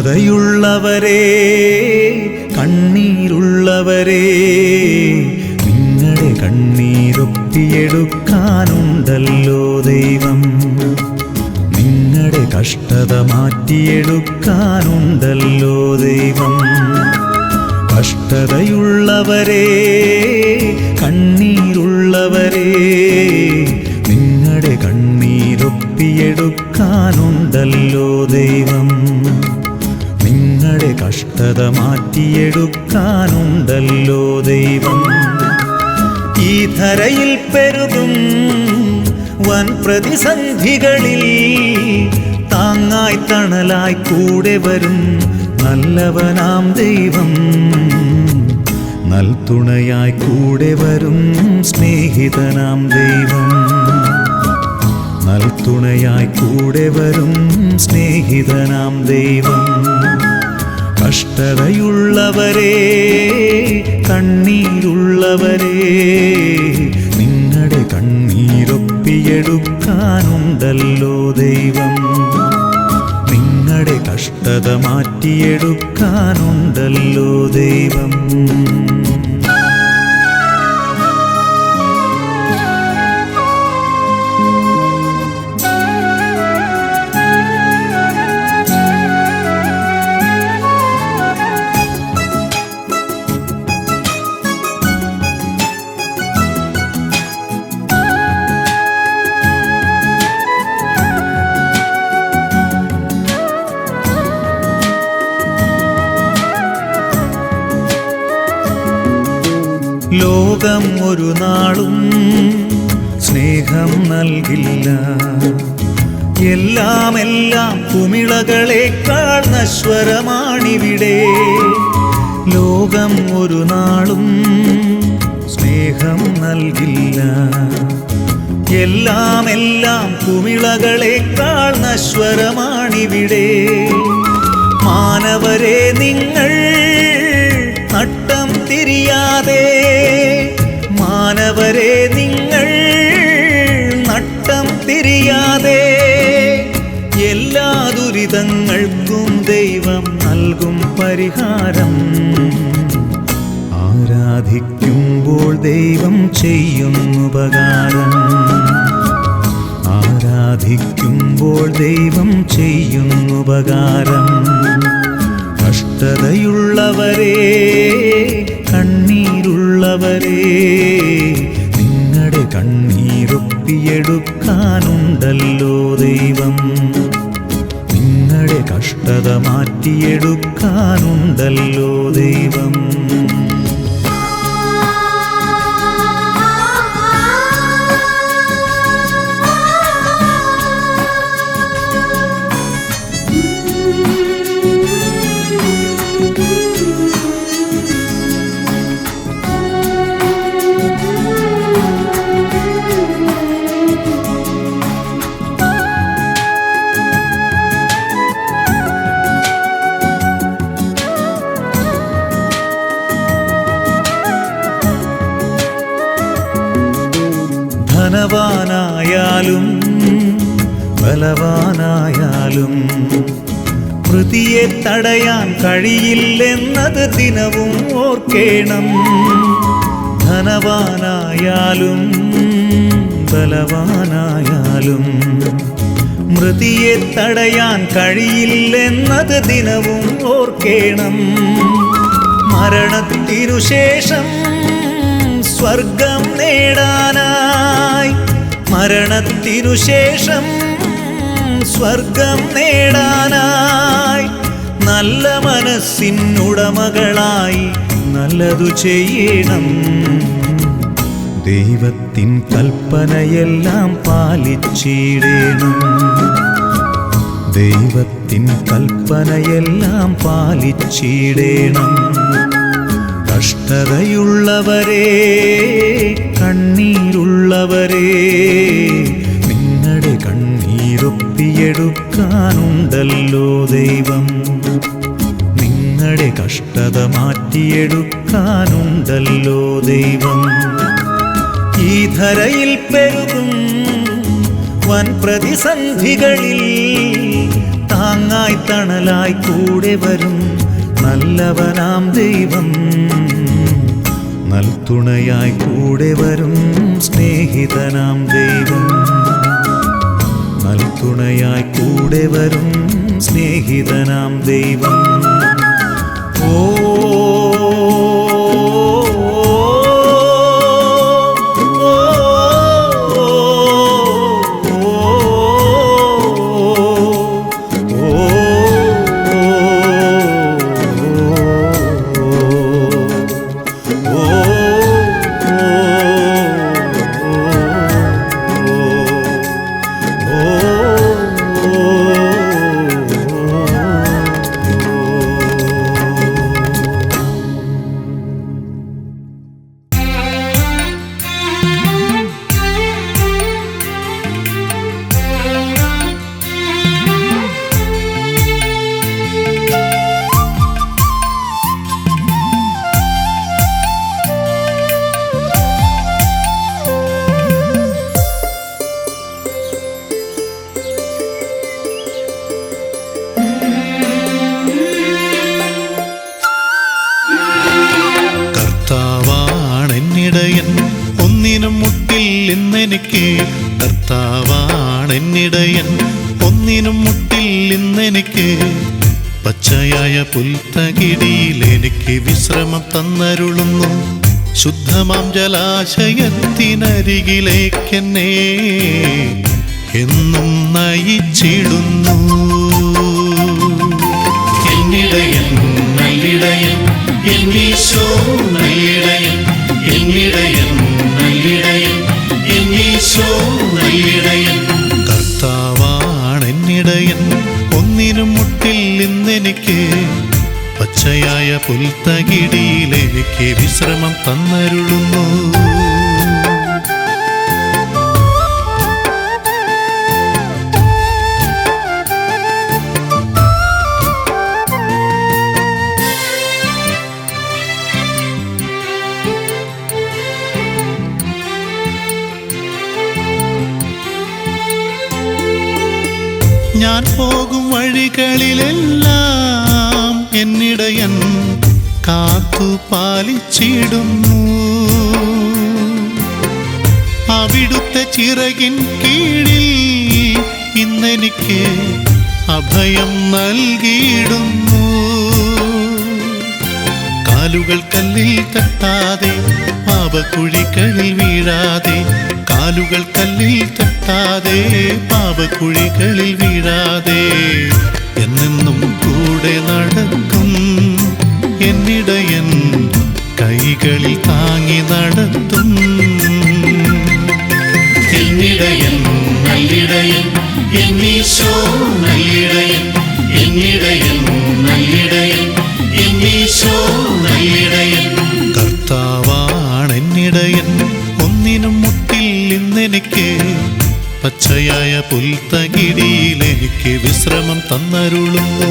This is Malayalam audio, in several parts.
കഷ്ടതയുള്ളവരെ കണ്ണീരുള്ളവരെ നിങ്ങളുടെ കണ്ണീരൊപ്പിയെടുക്കാനുണ്ടല്ലോ ദൈവം. നിങ്ങളുടെ കഷ്ടത മാറ്റിയെടുക്കാനുണ്ടല്ലോ ദൈവം. കഷ്ടതയുള്ളവരെ കണ്ണീരുള്ളവരെ നിങ്ങളുടെ കണ്ണീരൊപ്പിയെടുക്കാനുണ്ടല്ലോ ദൈവം. കഷ്ടത മാറ്റിയെടുക്കാനുണ്ടല്ലോ ദൈവം. ഈ ധരയിൽ പെരുതും വൻ പ്രതിസന്ധികളിൽ താങ്ങായി തണലായി കൂടെ വരും നല്ലവനാം ദൈവം. നൽതുണയായി കൂടെ വരും സ്നേഹിതനാം ദൈവം. നൽതുണയായി കൂടെ വരും സ്നേഹിതനാം ദൈവം. കഷ്ടതയുള്ളവരെ കണ്ണീരുള്ളവരെ നിങ്ങളുടെ കണ്ണീരൊപ്പിയെടുക്കാനുണ്ടല്ലോ ദൈവം. നിങ്ങളുടെ കഷ്ടത മാറ്റിയെടുക്കാനുണ്ടല്ലോ ദൈവം. തിരിയാതെ മാനവരെ നിങ്ങൾ നട്ടം തിരിയാതെ എല്ലാ ദുരിതങ്ങൾക്കും ദൈവം നൽകും പരിഹാരം. ആരാധിക്കുമ്പോൾ ദൈവം ചെയ്യും ചെയ്യുന്നുപകാരം ആരാധിക്കുമ്പോൾ ദൈവം ചെയ്യും ചെയ്യുന്നുപകാരം കഷ്ടതയുള്ളവരെ കണ്ണീരുള്ളവരെ നിങ്ങളുടെ കണ്ണീരൊപ്പിയെടുക്കാനുണ്ടല്ലോ ദൈവം. നിങ്ങളുടെ കഷ്ടത മാറ്റിയെടുക്കാനുണ്ടല്ലോ ദൈവം. കഴിയില്ലെന്നത് ദിനവും ഓർക്കേണം. ധനവാനായാലും ബലവാനായാലും മൃതിയെ തടയാൻ കഴിയില്ലെന്നത് ദിനവും ഓർക്കേണം. മരണത്തിനു ശേഷം സ്വർഗം നേടാനായി മരണത്തിനു ശേഷം സ്വർഗം നേടാനായി നല്ല മനസ്സിനുടമകളായി നല്ലതു ചെയ്യണം. ദൈവത്തിൻ കൽപ്പനയെല്ലാം പാലിച്ചിടേണം. ദൈവത്തിൻ കൽപ്പനയെല്ലാം പാലിച്ചിടേണം. കഷ്ടതയുള്ളവരെ കണ്ണീരുള്ളവരെ നിങ്ങളുടെ കണ്ണീരൊപ്പിയെടുക്കാനുണ്ടല്ലോ ദൈവം. നിങ്ങളുടെ കഷ്ടത മാറ്റിയെടുക്കാനുണ്ടല്ലോ ദൈവം. ഈ ധരയിൽ പെരുകും വൻ പ്രതിസന്ധികളിൽ താങ്ങായി തണലായി കൂടെ വരും നല്ലവനാം ദൈവം. നൽതുണയായി കൂടെ വരും സ്നേഹിതനാം ദൈവം. നൽതുണയായി കൂടെ വരും സ്നേഹിതനാം ദൈവം. തന്നരുളുന്നു. ശുദ്ധമാം ജലാശയത്തിനരികിലേക്കെന്നെ എന്നും നയിച്ചിടുന്നു. എന്നിടയൻ നല്ലിടയൻ എന്നീശോ നല്ലിടയൻ എന്നിടയൻ നല്ലിടയൻ എന്നീശോ നല്ലിടയൻ. കർത്താവാണെന്നിടയൻ ഒന്നിനും മുട്ടിൽ ഇന്നെനിക്ക് പച്ചയായ പുൽത്തകിടിയിൽ എനിക്ക് വിശ്രമം തന്നരുളുന്നു. ചിറകിൻ കീഴിൽ ഇന്നെനിക്ക് അഭയം നൽകിയിടുന്നു. കാലുകൾ കല്ലിൽ തട്ടാതെ പാപക്കുഴികളിൽ വീഴാതെ കാലുകൾ കല്ലിൽ തട്ടാതെ പാപക്കുഴികളിൽ വീഴാതെ എന്നെന്നും കൂടെ നടക്കും. എന്നിടയൻ കൈകളിൽ താങ്ങി നടത്തും. എന്നിടയൻ നല്ലിടയൻ എന്നീശോ നല്ലിടയൻ എന്നിടയൻ നല്ലിടയൻ എന്നീശോ നല്ലിടയൻ കർത്താവാണെന്നിടയൻ ഒന്നിനും മുട്ടിൽ ഇന്നെനിക്ക് പച്ചയായ പുൽത്തകിടിയിൽ എനിക്ക് വിശ്രമം തന്നരുളുന്നു.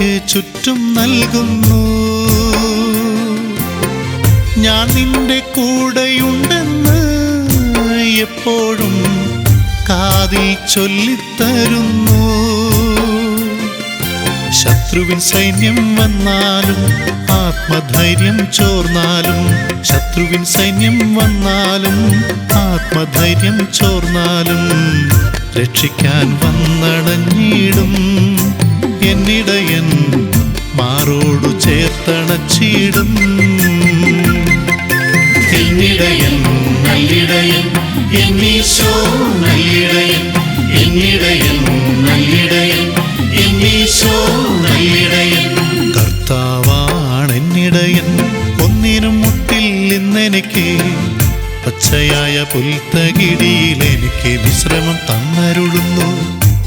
എനിക്ക് ചുറ്റും നൽകുന്നു. ഞാൻ നിന്റെ കൂടെയുണ്ടെന്ന് എപ്പോഴും കാതിൽ ചൊല്ലിത്തരുന്നു. ശത്രുവിൻ സൈന്യം വന്നാലും ആത്മധൈര്യം ചോർന്നാലും ശത്രുവിൻ സൈന്യം വന്നാലും ആത്മധൈര്യം ചോർന്നാലും രക്ഷിക്കാൻ വന്നടഞ്ഞിടും. എന്നിടയൻ മാറോടു ചേർത്തണച്ചിടും. എന്നിടയൻ നല്ലിടയൻ എന്നീശോ നല്ലിടയൻ എന്നിടയൻ നല്ലിടയൻ എന്നീശോ നല്ലിടയൻ. കർത്താവാണെന്നിടയൻ ഒന്നിനും മുട്ടിൽ ഇന്നെനിക്ക് പച്ചയായ പുൽത്തകിടിയിൽ എനിക്ക് വിശ്രമം തന്നരുളുന്നു.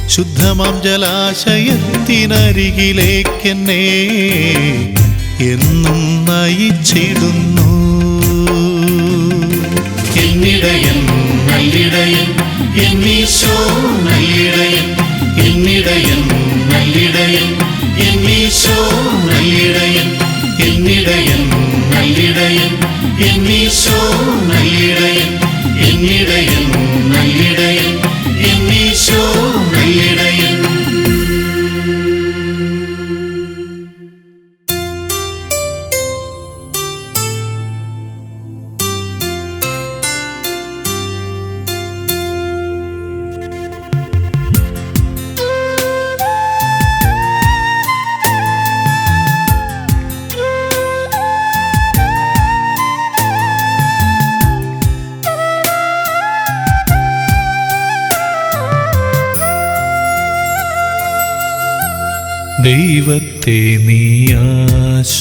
ശുദ്ധമാം ജലാശയത്തിനരികിലേക്കെന്നെ എന്നും നയിച്ചിടുന്നു. എന്നിടയൻ നല്ലിടയൻ എന്നീശോ നല്ലിടയൻ എന്നിടയൻ നല്ലിടയൻ എന്നീശോ നല്ലിടയൻ എന്നിടയൻ നല്ലിടയൻ എന്നീശോ നല്ലിടയൻ എന്നിടയൻ നല്ലിടയൻ എന്നീശോ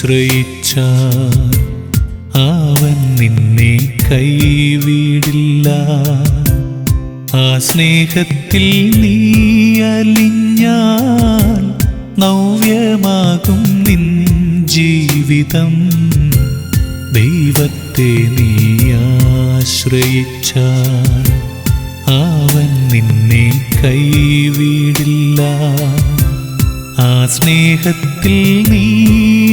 ആശ്രയിച്ച അവൻ നിന്നെ കൈവിടില്ല. ആ സ്നേഹത്തിൽ നീ അലിഞ്ഞാൽ നവ്യമാകും നിൻ ജീവിതം. ദൈവത്തെ നീ ആശ്രയിച്ചാൽ അവൻ നിന്നെ കൈവിടില്ല. ആ സ്നേഹത്തിൽ നീ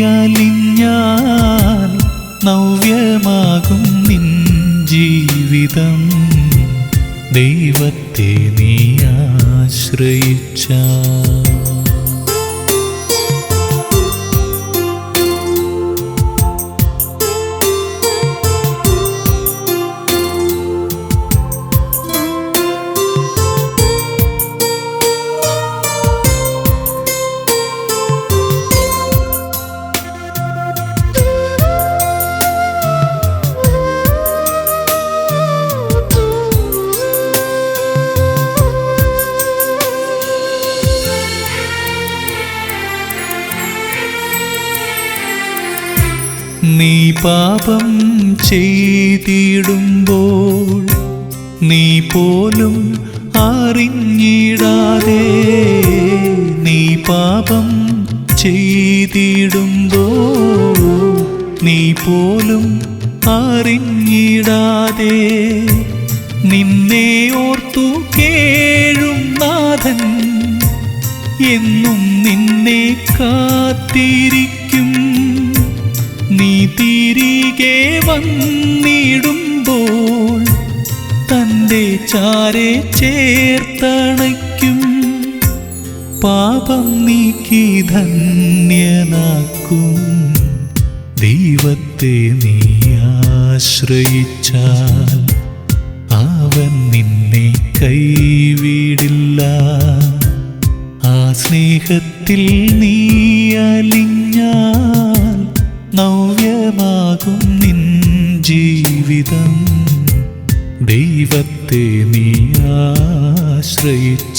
അലിഞ്ഞാൽ നവ്യമാകും നിൻ ജീവിതം. ദൈവത്തെ നീ ആശ്രയിച്ചാൽ നീ പാപം ചെയ്തിടുമ്പോൾ നീ പോലും അറിഞ്ഞിടാതെ നീ പാപം ചെയ്തിടുമ്പോൾ നീ പോലും അറിഞ്ഞിടാതെ നിന്നെ ഓർത്തു കേഴും നാഥൻ എന്നും നിന്നെ കാത്തിരിക്കും വന്നിടുമ്പോൾ തന്റെ ചാരെ ചേർത്തണയ്ക്കും. പാപം നീക്കി ധന്യനാക്കും. ദൈവത്തെ നീ ആശ്രയിച്ചാൽ അവൻ നിന്നെ കൈവിടില്ല. ആ സ്നേഹത്തിൽ നീ അലിഞ്ഞാൽ നവ്യമാകും ജീവിതം ദൈവത്തെ നീ ആശ്രയിച്ചാൽ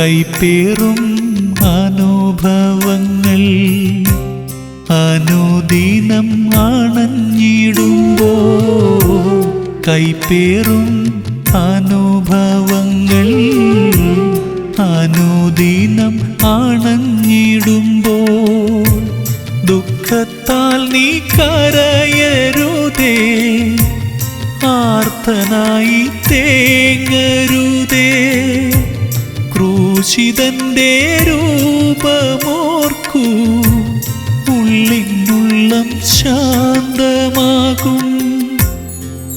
കൈപ്പേറും അനുഭവങ്ങൾ. അനുദീനം ആണഞ്ഞിടുമ്പോ കൈപ്പേറും അനുഭവങ്ങൾ. അനുദീനം ആണഞ്ഞിടുമ്പോ ദുഃഖത്താൽ നീ കരയരുതേ. ആർത്തനായി തേങ്ങരുതേ. ക്രൂശിതന്റെ രൂപമോർക്കൂ. ഉള്ളിനുള്ളം ശാന്തമാകും.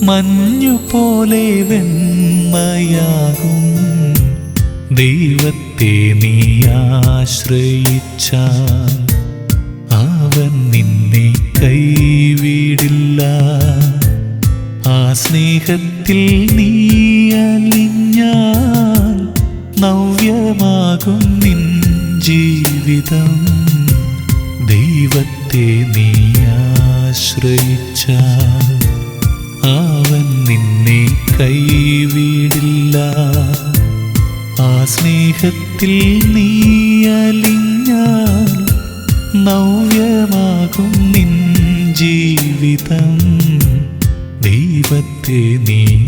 മഞ്ഞു പോലെ വെണ്മയാകും ദൈവത്തെ നീ ആശ്രയിച്ച അവൻ നിന്നെ കൈവിടില്ല. ആ സ്നേഹത്തിൽ നീ അലിഞ്ഞാൽ നവ്യമാകും നിൻ ജീവിതം. ദൈവത്തെ നീ ആശ്രയിച്ചാൽ അവൻ നിന്നെ കൈവിടില്ല. ആ സ്നേഹത്തിൽ നീ അലിഞ്ഞാൽ നവ്യമാകും നിൻ ജീവിതം. ദൈവത്തെ നീ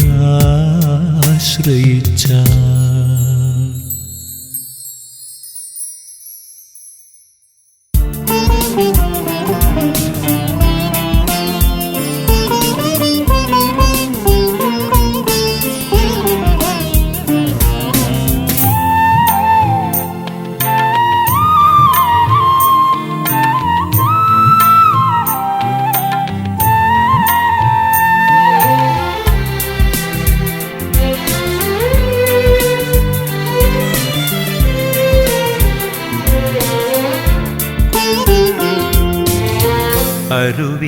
ആശ്രയിച്ചാൽ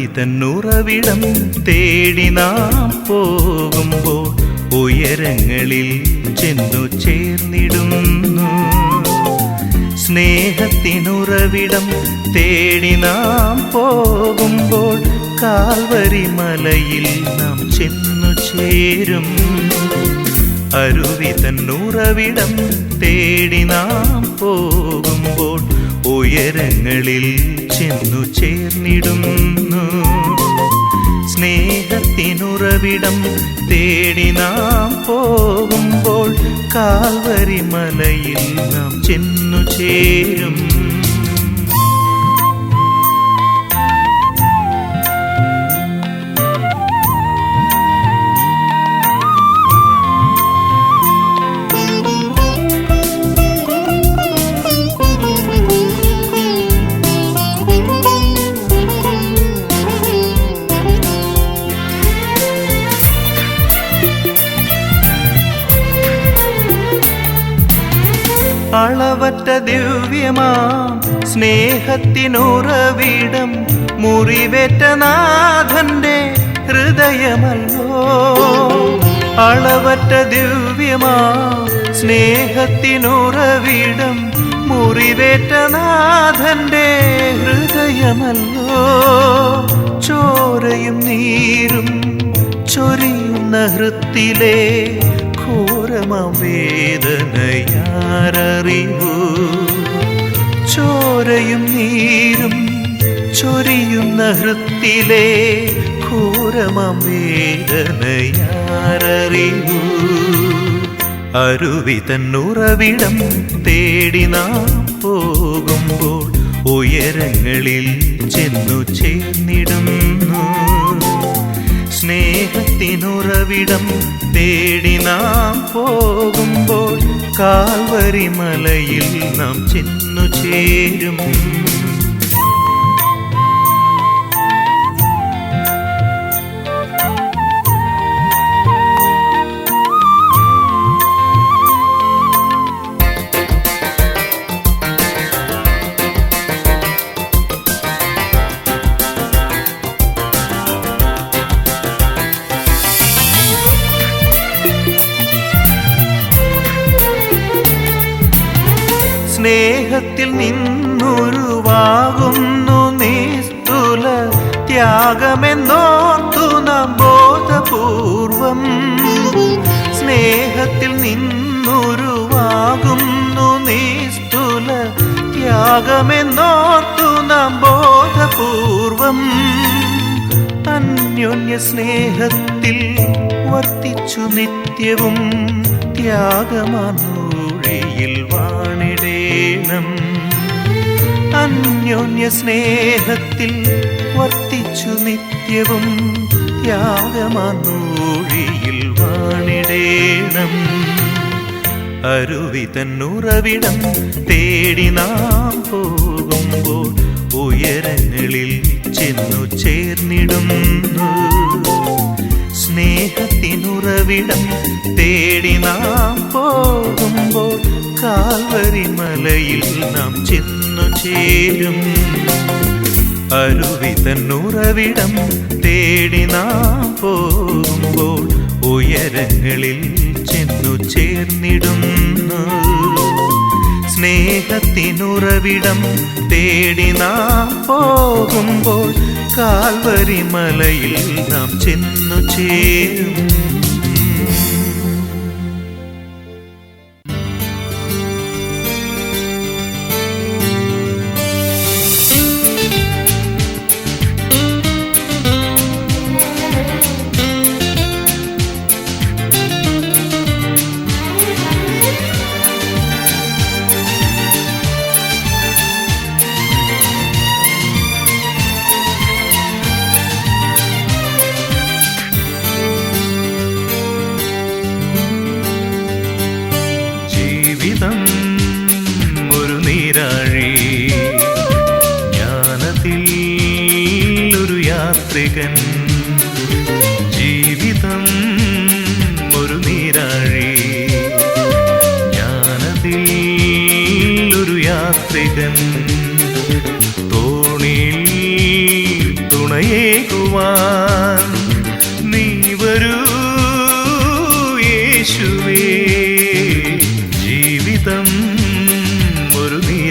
അരുവിതന്നുറവിടം തേടി നാം പോകുമ്പോൾ ഉയരങ്ങളിൽ ചെന്നു ചേർന്നിടുന്നു. സ്നേഹത്തിനുറവിടം തേടി നാം പോകുമ്പോൾ കാൽവരി മലയിൽ നാം ചെന്നു ചേരും അരുവി തന്നുറവിടം തേടി നാം പോകുമ്പോൾ ഉയരങ്ങളിൽ ചെന്നു ചേർന്നിടുന്നു. സ്നേഹത്തിനുറവിടം തേടി നാം പോകുമ്പോൾ കാൽവരി മലയിൽ നാം ചെന്നു ചേരും ദിവ്യമാം. സ്നേഹത്തിനുറവിടം മുറിവേറ്റ നാഥന്റെ ഹൃദയമല്ലോ. അളവറ്റ ദിവ്യമാം. സ്നേഹത്തിനുറവിടം മുറിവേറ്റ നാഥന്റെ ഹൃദയമല്ലോ. ചോരയും നീരും ചൊരിയുന്ന ഹൃത്തിലെ ഘോരമാം വേദനയാരറിവൂ ചോരയും നീരും ചൊരിയുന്ന ഹൃത്തിലെ ഘോരമം വേദനയാറിവു അരുവി തന്നുറവിടം തേടി നാം പോകുമ്പോൾ ഉയരങ്ങളിൽ ചെന്നു ചേർന്നിടുന്നു സ്നേഹത്തിനുറവിടം തേടി നാം പോകുമ്പോൾ കാൽവരി മലയിൽ നാം ചെന്നു ചേരും. സ്നേഹത്തിൽ നിന്നുരുവാകുന്നു നിസ്തുല ത്യാഗമെന്നോർത്തു നാം ബോധപൂർവം. സ്നേഹത്തിൽ നിന്നുരുവാകുന്നു നിസ്തുല ത്യാഗമെന്നോർത്തു നാം ബോധപൂർവം. അന്യോന്യ സ്നേഹത്തിൽ വർത്തിച്ചു നിത്യവും ത്യാഗമാനൂഴിയിൽ വാണിടേണം അന്യോന്യ സ്നേഹത്തിൽ വർത്തിച്ചു നിത്യവും ത്യാഗമാനൂഴിയിൽ വാണിടേണം. അരുവി തന്നുറവിടം തേടി നാം പോകുമ്പോൾ ഉയരങ്ങളിൽ ചെന്നു ചേർന്നിടുന്നു. സ്നേഹത്തിനുറവിടം തേടി നാം പോകുമ്പോൾ കാൽവരി മലയിൽ നാം ചെന്നു ചേരും. അരുവിതൻ ഉറവിടം തേടി നാം പോകുമ്പോൾ ഉയരങ്ങളിൽ ചെന്നു ചേർന്നിടുന്നു. സ്നേഹത്തിനുറവിടം തേടി നാം പോകുമ്പോൾ കാൽവരി മലയിൽ നാം ചെന്നു ചേരും.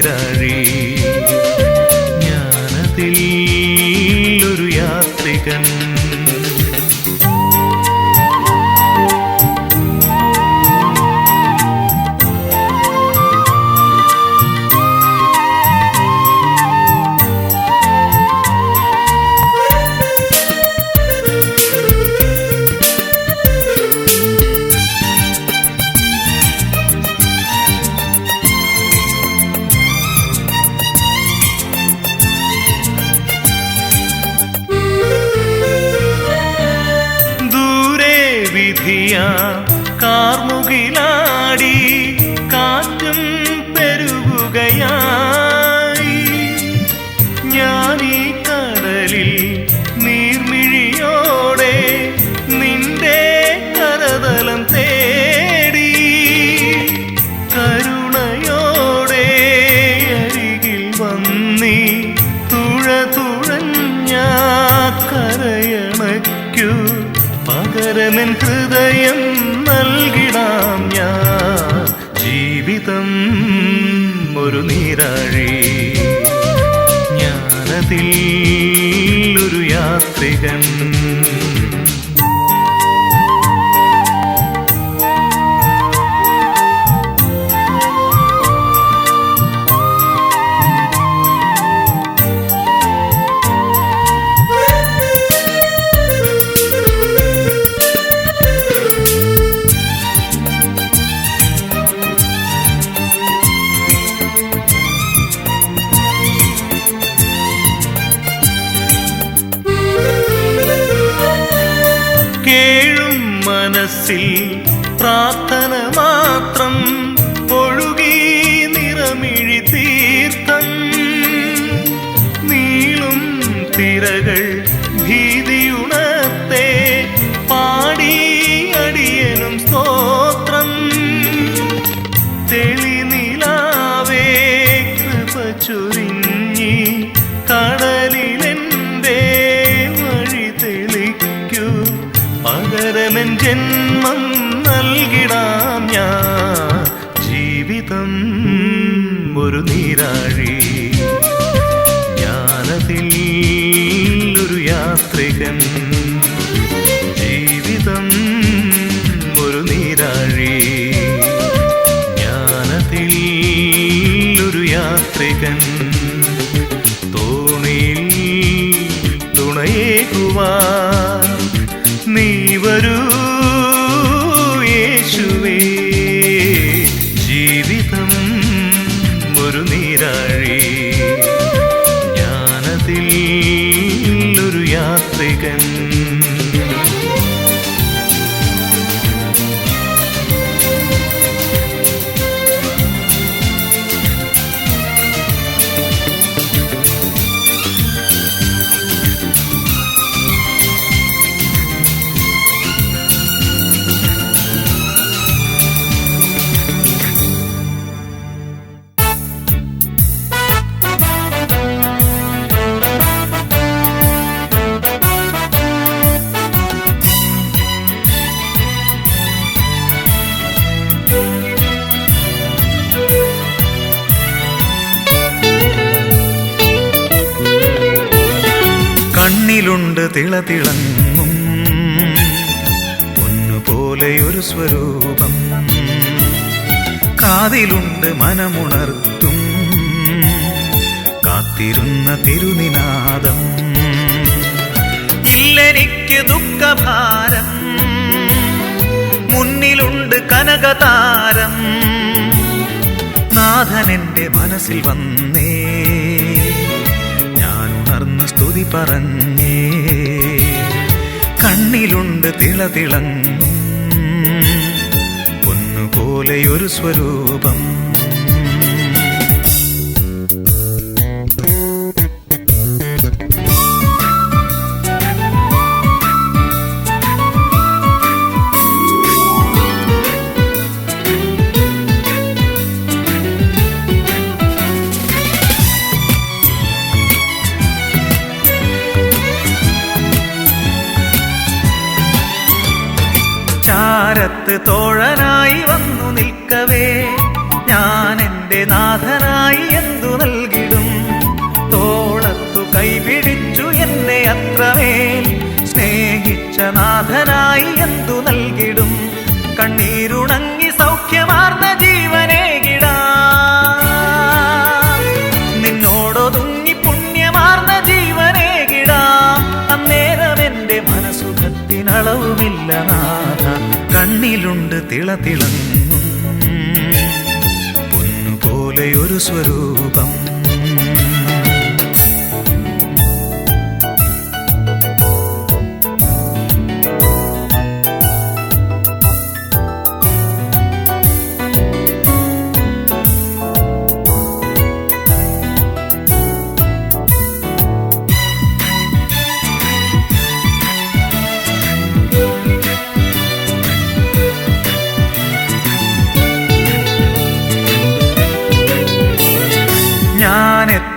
செய்தாரே ഏഴും മനസ്സിൽ പ്രാർത്ഥന മാത്രം ജീവിതം. ജീവിതം ഒരു നീരാഴി. ജ്ഞാനത്തിൽ ഒരു യാത്രികൻ. തോണിയിൽ തുണയേകുവാൻ കണ്ണിലുണ്ട് തിളതിളങ്ങും. പൊന്നുപോലെയൊരു സ്വരൂപം. കാതിലുണ്ട് മനമുണർത്തും. കാത്തിരുന്ന തിരുനിനാദം. ഇല്ലെനിക്ക് ദുഃഖഭാരം. മുന്നിലുണ്ട് കനകതാരം. നാഥനെന്റെ മനസ്സിൽ വന്നേ. സ്തുതി പറഞ്ഞേ. കണ്ണിലുണ്ട് തിളതിളങ്ങും പൊന്നുപോലെയൊരു സ്വരൂപം. തിളതിളങ്ങും പൊന്നുപോലെ ഒരു സ്വരൂപം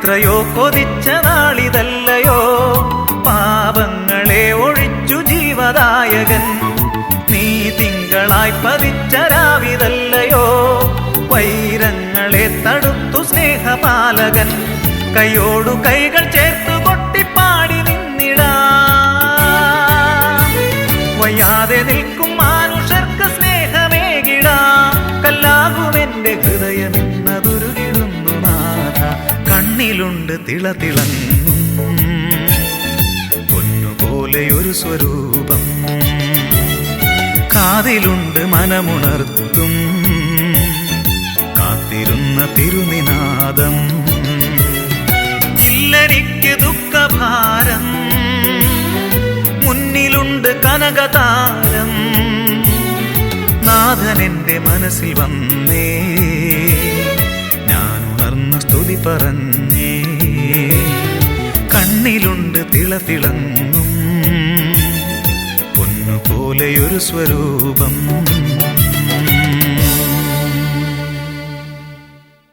എത്രയോ കൊതിച്ച നാളിതല്ലയോ പാപങ്ങളെ ഒഴിച്ചു ജീവദായകൻ. നീ തിങ്കളായി പതിച്ച രാവിതല്ലയോ? വൈരങ്ങളെ തടുത്തു സ്നേഹപാലകൻ. കൈയോടു കൈകൾ ചേർത്തു കണ്ണിലുണ്ട് തിളതിളങ്ങും പൊന്നുപോലെയൊരു സ്വരൂപം. കാതിലുണ്ട് മനമുണർത്തും. കാത്തിരുന്ന തിരുനിനാദം. ചില്ലരിക്ക് ദുഃഖഭാരം. മുന്നിലുണ്ട് കനകതാരം. നാഥൻ എന്റെ മനസ്സിൽ വന്നേ. ഞാൻ ഉണർന്ന് സ്തുതി പറഞ്ഞേ. കണ്ണിലുണ്ട് തിളതിളങ്ങും പൊന്നുപോലെയൊരു സ്വരൂപം.